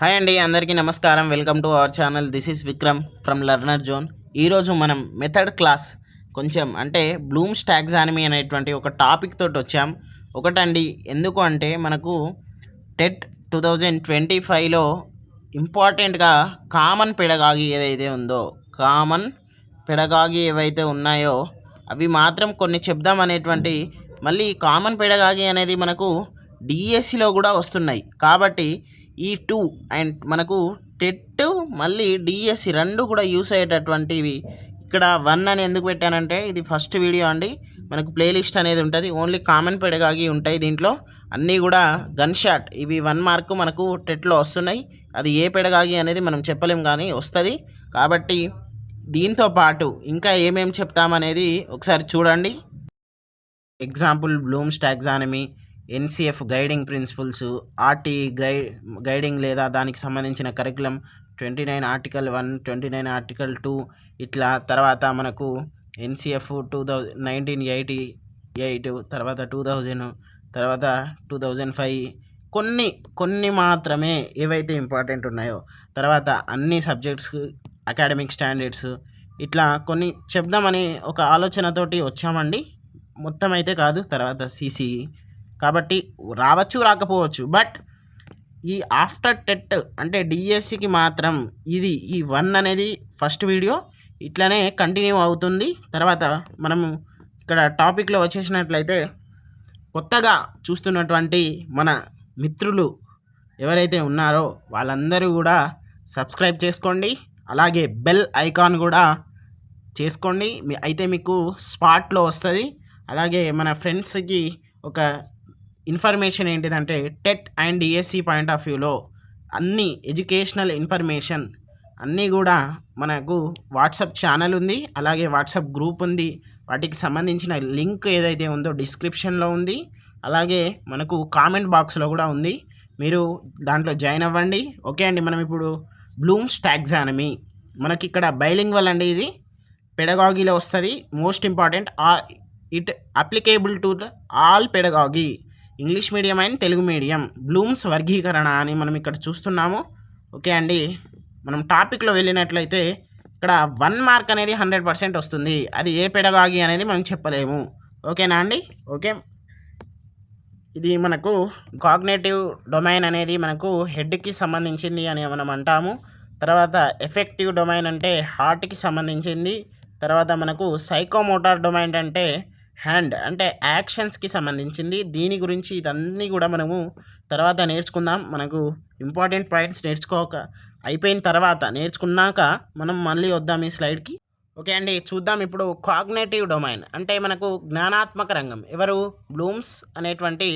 Hi అండి అందరికీ నమస్కారం. Welcome to our channel. This is Vikram from learner zone. ఈరోజు మనం మెథడ్ క్లాస్ కొంచెం అంటే బ్లూమ్స్ టాక్సానమీ అనేటువంటి ఒక టాపిక్ తోటి వచ్చాం. ఒకటండి ఎందుకు అంటే మనకు టెట్ టూ థౌజండ్ ట్వంటీ ఫైవ్లో ఇంపార్టెంట్గా కామన్ పెడగాగి ఏదైతే ఉందో కామన్ పెడగాగి ఏవైతే ఉన్నాయో అవి మాత్రం కొన్ని చెప్దాం అనేటువంటి మళ్ళీ కామన్ పెడగాగి అనేది మనకు డిఎస్సిలో కూడా వస్తున్నాయి. కాబట్టి ఈ టూ అండ్ మనకు టెట్ మళ్ళీ డిఎస్సి రెండు కూడా యూస్ అయ్యేటటువంటివి. ఇక్కడ వన్ అని ఎందుకు పెట్టానంటే ఇది ఫస్ట్ వీడియో అండి. మనకు ప్లేలిస్ట్ అనేది ఉంటుంది. ఓన్లీ కామన్ పెడగాగి ఉంటాయి దీంట్లో. అన్నీ కూడా గన్ షాట్. ఇవి వన్ మార్క్ మనకు టెట్లో వస్తున్నాయి. అది ఏ పెడగాగి అనేది మనం చెప్పలేం కానీ వస్తుంది. కాబట్టి దీంతో పాటు ఇంకా ఏమేమి చెప్తామనేది ఒకసారి చూడండి. Example Bloom's taxonomy NCF guiding principles RT గై గైడింగ్ లేదా దానికి సంబంధించిన curriculum twenty nine article one twenty nine article two ఇట్లా తర్వాత మనకు NCF two thousand nineteen eighty eight తర్వాత టూ థౌజండ్ తర్వాత టూ థౌజండ్ ఫైవ్ కొన్ని కొన్ని మాత్రమే ఏవైతే ఇంపార్టెంట్ ఉన్నాయో తర్వాత అన్ని సబ్జెక్ట్స్ అకాడమిక్ స్టాండర్డ్స్ ఇట్లా కొన్ని చెప్దామని ఒక ఆలోచనతోటి వచ్చామండి. మొత్తం అయితే కాదు తర్వాత సిసి కాబట్టి రావచ్చు రాకపోవచ్చు. బట్ ఈ ఆఫ్టర్ టెట్ అంటే డిఎస్సికి మాత్రం ఇది ఈ వన్ అనేది ఫస్ట్ వీడియో ఇట్లానే కంటిన్యూ అవుతుంది. తర్వాత మనము ఇక్కడ టాపిక్లో వచ్చేసినట్లయితే కొత్తగా చూస్తున్నటువంటి మన మిత్రులు ఎవరైతే ఉన్నారో వాళ్ళందరూ కూడా సబ్స్క్రైబ్ చేసుకోండి. అలాగే బెల్ ఐకాన్ కూడా చేసుకోండి. అయితే మీకు స్పాట్లో వస్తుంది. అలాగే మన ఫ్రెండ్స్కి ఒక ఇన్ఫర్మేషన్ ఏంటిదంటే TET and DSC point of వ్యూలో అన్ని ఎడ్యుకేషనల్ ఇన్ఫర్మేషన్ అన్నీ కూడా మనకు వాట్సాప్ ఛానల్ ఉంది అలాగే వాట్సాప్ గ్రూప్ ఉంది. వాటికి సంబంధించిన లింక్ ఏదైతే ఉందో డిస్క్రిప్షన్లో ఉంది అలాగే మనకు కామెంట్ బాక్స్లో కూడా ఉంది. మీరు దాంట్లో జాయిన్ అవ్వండి. ఓకే అండి మనం ఇప్పుడు బ్లూమ్స్ టాక్సానమీ మనకి ఇక్కడ బైలింగ్వల్ అండి ఇది. పెడగాగిలో వస్తుంది. Most important it applicable to all pedagogy. English medium and Telugu medium. Bloom's వర్గీకరణ అని మనం ఇక్కడ చూస్తున్నాము. ఓకే అండి. మనం టాపిక్లో వెళ్ళినట్లయితే ఇక్కడ వన్ మార్క్ అనేది హండ్రెడ్ పర్సెంట్ వస్తుంది. అది ఏ పెడగాగి అనేది మనం చెప్పలేము. ఓకేనా అండి? ఓకే. ఇది మనకు కాగ్నేటివ్ డొమైన్ అనేది మనకు హెడ్కి సంబంధించింది అని మనం అంటాము. తర్వాత ఎఫెక్టివ్ డొమైన్ అంటే హార్ట్కి సంబంధించింది. తర్వాత మనకు సైకోమోటార్ డొమైన్ అంటే హ్యాండ్ అంటే యాక్షన్స్కి సంబంధించింది. దీని గురించి ఇదన్నీ కూడా మనము తర్వాత నేర్చుకుందాం. మనకు ఇంపార్టెంట్ పాయింట్స్ నేర్చుకోక అయిపోయిన తర్వాత నేర్చుకున్నాక మనం మళ్ళీ వద్దాం ఈ స్లైడ్కి. ఓకే అండి చూద్దాం ఇప్పుడు కాగ్నేటివ్ డొమైన్ అంటే మనకు జ్ఞానాత్మక రంగం. ఎవరు? బ్లూమ్స్ అనేటువంటి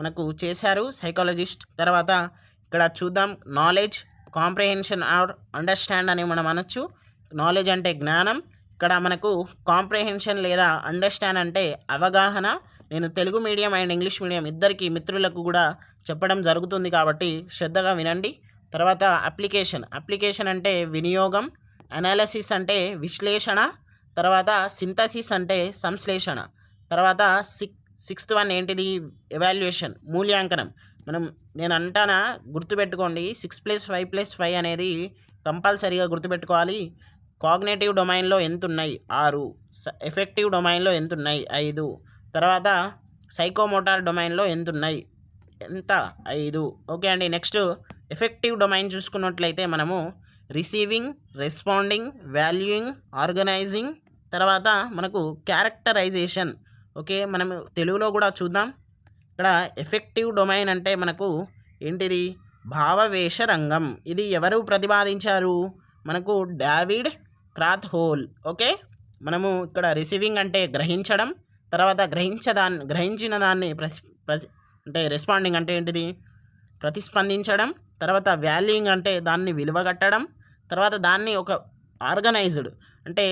మనకు చేశారు సైకాలజిస్ట్. తర్వాత ఇక్కడ చూద్దాం నాలెడ్జ్ కాంప్రిహెన్షన్ ఆర్ అండర్స్టాండ్ అని మనం అనొచ్చు. నాలెడ్జ్ అంటే జ్ఞానం ఇక్కడ మనకు కాంప్రిహెన్షన్ లేదా అండర్స్టాండ్ అంటే అవగాహన నేను Telugu medium and English medium ఇద్దరికి మిత్రులకు కూడా చెప్పడం జరుగుతుంది కాబట్టి శ్రద్ధగా వినండి. తర్వాత అప్లికేషన్ అప్లికేషన్ అంటే వినియోగం అనాలసిస్ అంటే విశ్లేషణ తర్వాత సింథసిస్ అంటే సంశ్లేషణ తర్వాత సిక్ సిక్స్త్ వన్ ఏంటిది? ఎవాల్యుయేషన్ మూల్యాంకనం. మనం నేను అంటానా గుర్తుపెట్టుకోండి. Six plus five plus five అనేది కంపల్సరీగా గుర్తుపెట్టుకోవాలి. కాగ్నేటివ్ డొమైన్లో ఎంత ఉన్నాయి ఆరు. స- ఎఫెక్టివ్ డొమైన్లో ఎంత ఉన్నాయి ఐదు. తర్వాత సైకోమోటార్ డొమైన్లో ఎంత ఉన్నాయి ఎంత? ఐదు. ఓకే అండి. నెక్స్ట్ ఎఫెక్టివ్ డొమైన్ చూసుకున్నట్లయితే మనము రిసీవింగ్ రెస్పాండింగ్ వాల్యూయింగ్ ఆర్గనైజింగ్ తర్వాత మనకు క్యారెక్టరైజేషన్. ఓకే? మనము తెలుగులో కూడా చూద్దాం. ఇక్కడ ఎఫెక్టివ్ డొమైన్ అంటే మనకు ఏంటిది? భావవేష రంగం. ఇది ఎవరు ప్రతిపాదించారు? మనకు డావిడ్ క్రాత్ హోల్ ఓకే? మనము ఇక్కడ రిసీవింగ్ అంటే గ్రహించడం తర్వాత గ్రహించదాన్ని గ్రహించిన దాన్ని ప్రస్ అంటే రెస్పాండింగ్ అంటే ఏంటిది? ప్రతిస్పందించడం తర్వాత వాల్యూయింగ్ అంటే దాన్ని విలువగట్టడం తర్వాత దాన్ని ఒక ఆర్గనైజ్డ్ అంటే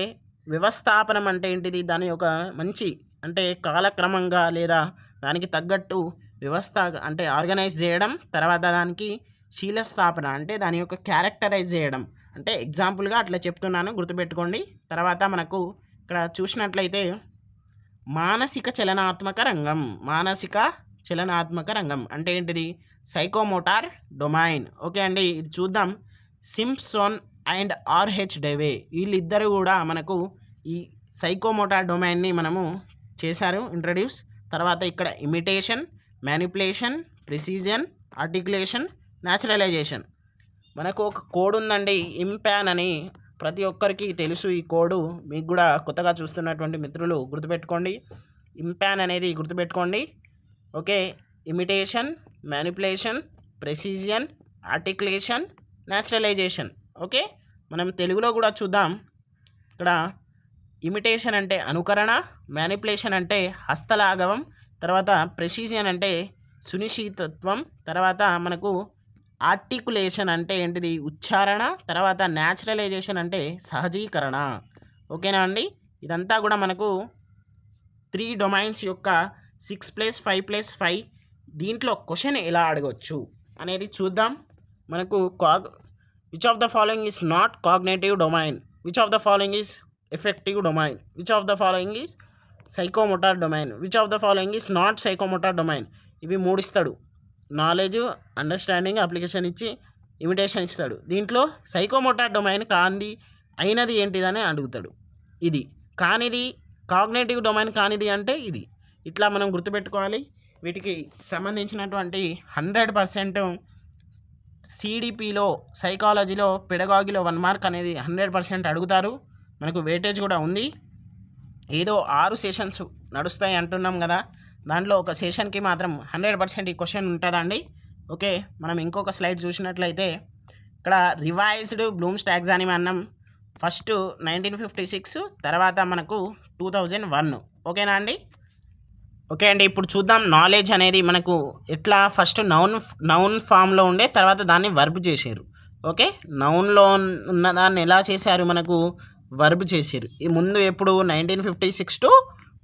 వ్యవస్థాపనం అంటే ఏంటిది? దాని ఒక మంచి అంటే కాలక్రమంగా లేదా దానికి తగ్గట్టు వ్యవస్థ అంటే ఆర్గనైజ్ చేయడం తర్వాత దానికి శీలస్థాపన అంటే దాని యొక్క క్యారెక్టరైజ్ చేయడం. అంటే ఎగ్జాంపుల్గా అట్లా చెప్తున్నాను గుర్తుపెట్టుకోండి. తర్వాత మనకు ఇక్కడ చూసినట్లయితే మానసిక చలనాత్మక రంగం మానసిక చలనాత్మక రంగం అంటే ఏంటిది? Psychomotor domain. ఓకే అండి ఇది చూద్దాం. సింప్సోన్ అండ్ ఆర్హెచ్ డెవే వీళ్ళిద్దరు కూడా మనకు ఈ సైకోమోటార్ డొమైన్ని మనము చేశారు ఇంట్రడ్యూస్. తర్వాత ఇక్కడ imitation manipulation precision articulation naturalization. మనకు ఒక కోడ్ ఉందండి ఇంపాన్ అని. ప్రతి ఒక్కరికి తెలుసు ఈ కోడు. మీకు కూడా కొత్తగా చూస్తున్నటువంటి మిత్రులు గుర్తుపెట్టుకోండి. ఇంపాన్ అనేది గుర్తుపెట్టుకోండి. Okay imitation manipulation precision articulation naturalisation okay మనం తెలుగులో కూడా చూద్దాం. ఇక్కడ ఇమిటేషన్ అంటే అనుకరణ మ్యానిపులేషన్ అంటే హస్తలాఘవం తర్వాత ప్రెసిజన్ అంటే సునిశ్చితత్వం తర్వాత మనకు ఆర్టికులేషన్ అంటే ఏంటిది? ఉచ్చారణ తర్వాత న్యాచురలైజేషన్ అంటే సహజీకరణ. ఓకేనా అండి? ఇదంతా కూడా మనకు త్రీ డొమైన్స్ యొక్క six plus five plus five దీంట్లో క్వశ్చన్ ఎలా అడగవచ్చు అనేది చూద్దాం. మనకు CAG which of the following is not cognitive domain? Which of the following is affective domain? Which of the following is psychomotor domain? Which of the following is not psychomotor domain? ఇవి మూడిస్తాడు. Knowledge understanding application ఇచ్చి imitation ఇస్తాడు. దీంట్లో psychomotor domain కాంది అయినది ఏంటిదని అడుగుతాడు. ఇది కానిది cognitive domain కానిది అంటే ఇది. ఇట్లా మనం గుర్తుపెట్టుకోవాలి. వీటికి సంబంధించినటువంటి హండ్రెడ్ పర్సెంట్ సిడిపిలో సైకాలజీలో పెడగాగిలో వన్ మార్క్ అనేది హండ్రెడ్ పర్సెంట్ అడుగుతారు. మనకు వెయిటేజ్ కూడా ఉంది. ఏదో ఆరు సెషన్స్ నడుస్తాయి అంటున్నాం కదా. దాంట్లో ఒక సెషన్కి మాత్రం హండ్రెడ్ పర్సెంట్ ఈ క్వశ్చన్ ఉంటుందండి. ఓకే మనం ఇంకొక స్లైడ్ చూసినట్లయితే ఇక్కడ రివైజ్డ్ బ్లూమ్స్ అని అన్నాం ఫస్ట్ నైన్టీన్ ఫిఫ్టీ సిక్స్ తర్వాత మనకు టూ థౌజండ్ వన్. ఓకేనా అండి? ఓకే అండి ఇప్పుడు చూద్దాం నాలెడ్జ్ అనేది మనకు ఎట్లా ఫస్ట్ నౌన్ నౌన్ ఫామ్లో ఉండే తర్వాత దాన్ని వర్బ్ చేశారు. ఓకే నౌన్లో ఉన్న దాన్ని ఎలా చేశారు మనకు వర్బ్ చేశారు. ఈ ముందు ఎప్పుడు nineteen fifty six to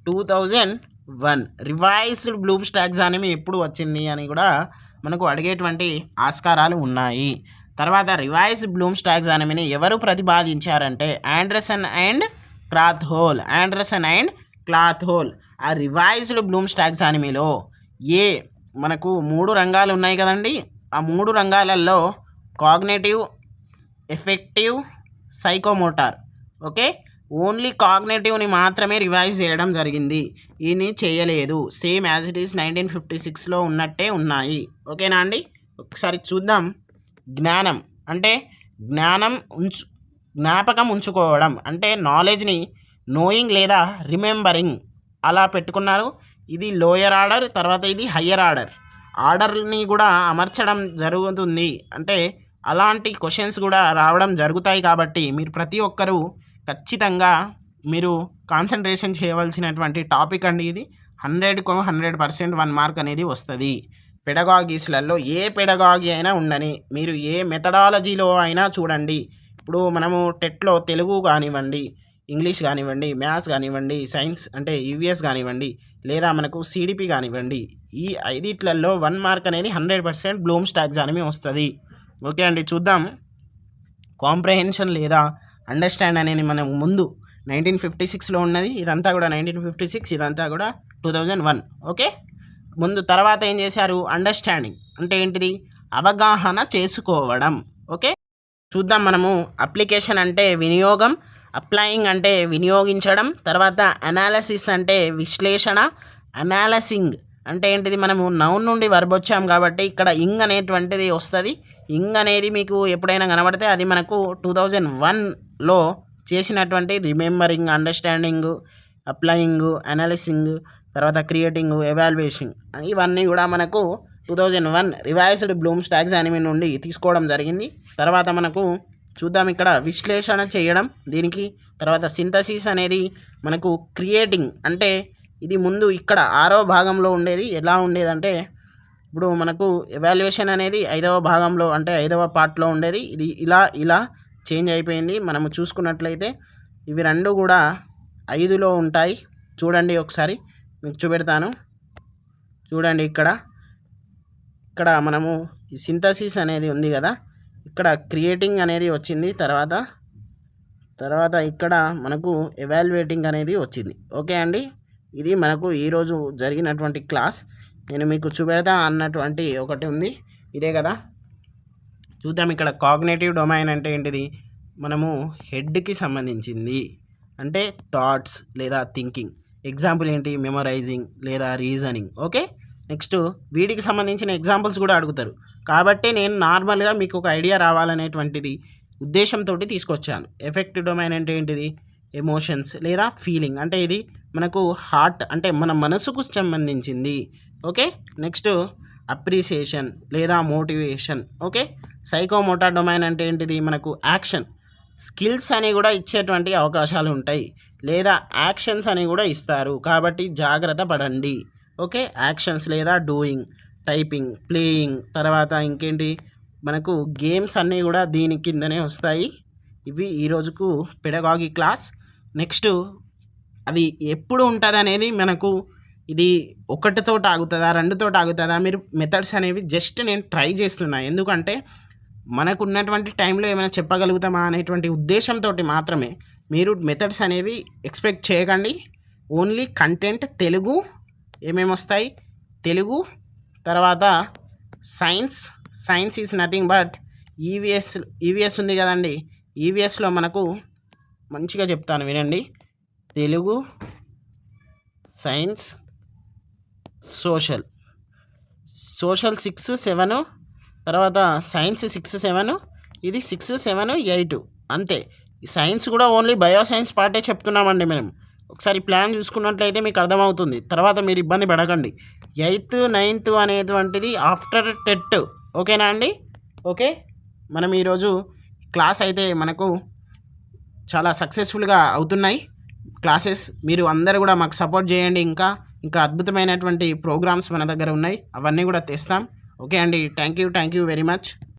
two thousand one. Revised Bloom's taxonomy ఎప్పుడు వచ్చింది అని కూడా మనకు అడిగేటువంటి ఆస్కారాలు ఉన్నాయి. తర్వాత రివైజ్ బ్లూమ్స్ టాక్సానమీని ఎవరు ప్రతిపాదించారంటే Anderson and Krathwohl. Anderson and Krathwohl. ఆ రివైజ్డ్ బ్లూమ్స్ టాక్సానమీలో ఏ మనకు మూడు రంగాలు ఉన్నాయి కదండి? ఆ మూడు రంగాలలో cognitive affective psychomotor. Okay? Only కాగ్నేటివ్ని మాత్రమే రివైజ్ చేయడం జరిగింది. ఈయన్ని చేయలేదు. Same as it is nineteen fifty సిక్స్లో ఉన్నట్టే ఉన్నాయి. ఓకేనా అండి? ఒకసారి చూద్దాం. జ్ఞానం. అంటే జ్ఞానం ఉంచు జ్ఞాపకం ఉంచుకోవడం. అంటే నాలెడ్జ్ని నోయింగ్ లేదా రిమెంబరింగ్ అలా పెట్టుకున్నారు. ఇది లోయర్ ఆర్డర్ తర్వాత ఇది హయ్యర్ ఆర్డర్ ఆర్డర్ని కూడా అమర్చడం జరుగుతుంది. అంటే అలాంటి క్వశ్చన్స్ కూడా రావడం జరుగుతాయి కాబట్టి మీరు ప్రతి ఒక్కరూ ఖచ్చితంగా మీరు కాన్సన్ట్రేషన్ చేయవలసినటువంటి టాపిక్ అండి ఇది. హండ్రెడ్కు హండ్రెడ్ పర్సెంట్ వన్ మార్క్ అనేది వస్తుంది. పెడగాగీస్లలో ఏ పెడగాగి అయినా ఉండని మీరు ఏ మెథడాలజీలో అయినా చూడండి. ఇప్పుడు మనము టెట్లో తెలుగు కానివ్వండి ఇంగ్లీష్ కానివ్వండి మ్యాథ్స్ కానివ్వండి సైన్స్ అంటే యూవీఎస్ కానివ్వండి లేదా మనకు సిడిపి కానివ్వండి ఈ ఐదిట్లలో వన్ మార్క్ అనేది హండ్రెడ్ పర్సెంట్ బ్లూమ్స్ టాక్సానమీ వస్తుంది. ఓకే అండి చూద్దాం. కాంప్రహెన్షన్ లేదా అండర్స్టాండ్ అనేది మనం ముందు నైన్టీన్ ఫిఫ్టీ సిక్స్లో ఉన్నది ఇదంతా కూడా నైన్టీన్ ఫిఫ్టీ సిక్స్ ఇదంతా కూడా టూ థౌజండ్ వన్ ఓకే? ముందు తర్వాత ఏం చేశారు? అండర్స్టాండింగ్ అంటే ఏంటిది? అవగాహన చేసుకోవడం ఓకే? చూద్దాం మనము అప్లికేషన్ అంటే వినియోగం అప్లయింగ్ అంటే వినియోగించడం తర్వాత అనాలసిస్ అంటే విశ్లేషణ అనాలసింగ్ అంటే ఏంటిది? మనము నౌన్ నుండి వర్బొచ్చాం కాబట్టి ఇక్కడ ఇంగ్ అనేటువంటిది వస్తుంది. ఇంగ్ అనేది మీకు ఎప్పుడైనా కనబడితే అది మనకు టూ థౌజండ్ వన్ లో చేసినటువంటి రిమెంబరింగ్ అండర్స్టాండింగ్ అప్లయింగ్ అనాలిసింగ్ తర్వాత క్రియేటింగ్ ఎవాల్యుయేషన్ ఇవన్నీ కూడా మనకు two thousand one revised Bloom's taxonomy నుండి తీసుకోవడం జరిగింది. తర్వాత మనకు చూద్దాం ఇక్కడ విశ్లేషణ చేయడం దీనికి. తర్వాత సింథసిస్ అనేది మనకు క్రియేటింగ్ అంటే ఇది ముందు ఇక్కడ ఆరో భాగంలో ఉండేది. ఎలా ఉండేదంటే ఇప్పుడు మనకు ఎవాల్యుయేషన్ అనేది ఐదవ భాగంలో అంటే ఐదవ పార్ట్లో ఉండేది. ఇది ఇలా ఇలా చేంజ్ అయిపోయింది. మనము చూసుకున్నట్లయితే ఇవి రెండు కూడా ఐదులో ఉంటాయి. చూడండి ఒకసారి. మీకు చూపెడతాను. చూడండి ఇక్కడ. ఇక్కడ మనము ఈ సింథసిస్ అనేది ఉంది కదా. ఇక్కడ క్రియేటింగ్ అనేది వచ్చింది. తర్వాత తర్వాత ఇక్కడ మనకు ఎవాల్యుయేటింగ్ అనేది వచ్చింది. ఓకే అండి? ఇది మనకు ఈరోజు జరిగినటువంటి క్లాస్. నేను మీకు చూపెడతా అన్నటువంటి ఒకటి ఉంది. ఇదే కదా. చూద్దాం ఇక్కడ కాగ్నేటివ్ డొమైన్ అంటే ఏంటిది? మనము హెడ్కి సంబంధించింది. అంటే థాట్స్ లేదా థింకింగ్ ఎగ్జాంపుల్ ఏంటి? మెమరైజింగ్ లేదా రీజనింగ్ ఓకే నెక్స్ట్ వీటికి సంబంధించిన ఎగ్జాంపుల్స్ కూడా అడుగుతారు. కాబట్టి నేను నార్మల్గా మీకు ఒక ఐడియా రావాలనేటువంటిది ఉద్దేశంతో తీసుకొచ్చాను. ఎఫెక్టివ్ డొమైన్ అంటే ఏంటిది? ఎమోషన్స్ లేదా ఫీలింగ్ అంటే ఇది మనకు హార్ట్ అంటే మన మనసుకు సంబంధించింది. ఓకే నెక్స్ట్ అప్రిసియేషన్ లేదా మోటివేషన్. ఓకే? సైకోమోటార్ డొమైన్ అంటే ఏంటిది? మనకు యాక్షన్. స్కిల్స్ అని కూడా ఇచ్చేటువంటి అవకాశాలు ఉంటాయి. లేదా యాక్షన్స్ అని కూడా ఇస్తారు. కాబట్టి జాగ్రత్త పడండి. ఓకే? యాక్షన్స్ లేదా డూయింగ్ టైపింగ్ ప్లేయింగ్. తర్వాత ఇంకేంటి? మనకు గేమ్స్ అన్నీ కూడా దీని కిందనే వస్తాయి. ఇవి ఈ రోజుకు పెడగాగి క్లాస్. నెక్స్ట్ అది ఎప్పుడు ఉంటుంది అనేది మనకు ఇది ఒకటితో ఆగుతుందా రెండుతో ఆగుతుందా మీరు మెథడ్స్ అనేవి జస్ట్ నేను ట్రై చేస్తున్నా. ఎందుకంటే మనకు ఉన్నటువంటి టైంలో ఏమైనా చెప్పగలుగుతామా అనేటువంటి ఉద్దేశంతో మాత్రమే మీరు మెథడ్స్ అనేవి ఎక్స్పెక్ట్ చేయకండి. ఓన్లీ కంటెంట్ తెలుగు ఏమేమి వస్తాయి? తెలుగు తర్వాత science science is nothing but EVS EVS ఉంది కదండి. ఈవీఎస్లో మనకు మంచిగా చెప్తాను వినండి. Telugu science social. Social six seven తర్వాత సైన్స్ సిక్స్ సెవెన్ ఇది సిక్స్ సెవెన్ ఎయిట్ అంతే. సైన్స్ కూడా ఓన్లీ బయో సైన్స్ పార్టే చెప్తున్నామండి మేము. ఒకసారి ప్లాన్ చూసుకున్నట్లయితే మీకు అర్థమవుతుంది. తర్వాత మీరు ఇబ్బంది పడకండి. ఎయిత్ నైన్త్ అనేటువంటిది ఆఫ్టర్ టెట్. ఓకేనా అండి? ఓకే. మనం ఈరోజు క్లాస్ అయితే మనకు చాలా సక్సెస్ఫుల్గా అవుతున్నాయి. క్లాసెస్ మీరు అందరూ కూడా మాకు సపోర్ట్ చేయండి. ఇంకా ఇంకా అద్భుతమైనటువంటి ప్రోగ్రామ్స్ మన దగ్గర ఉన్నాయి. అవన్నీ కూడా తెస్తాం. ఓకే అండి. Thank you thank you very much.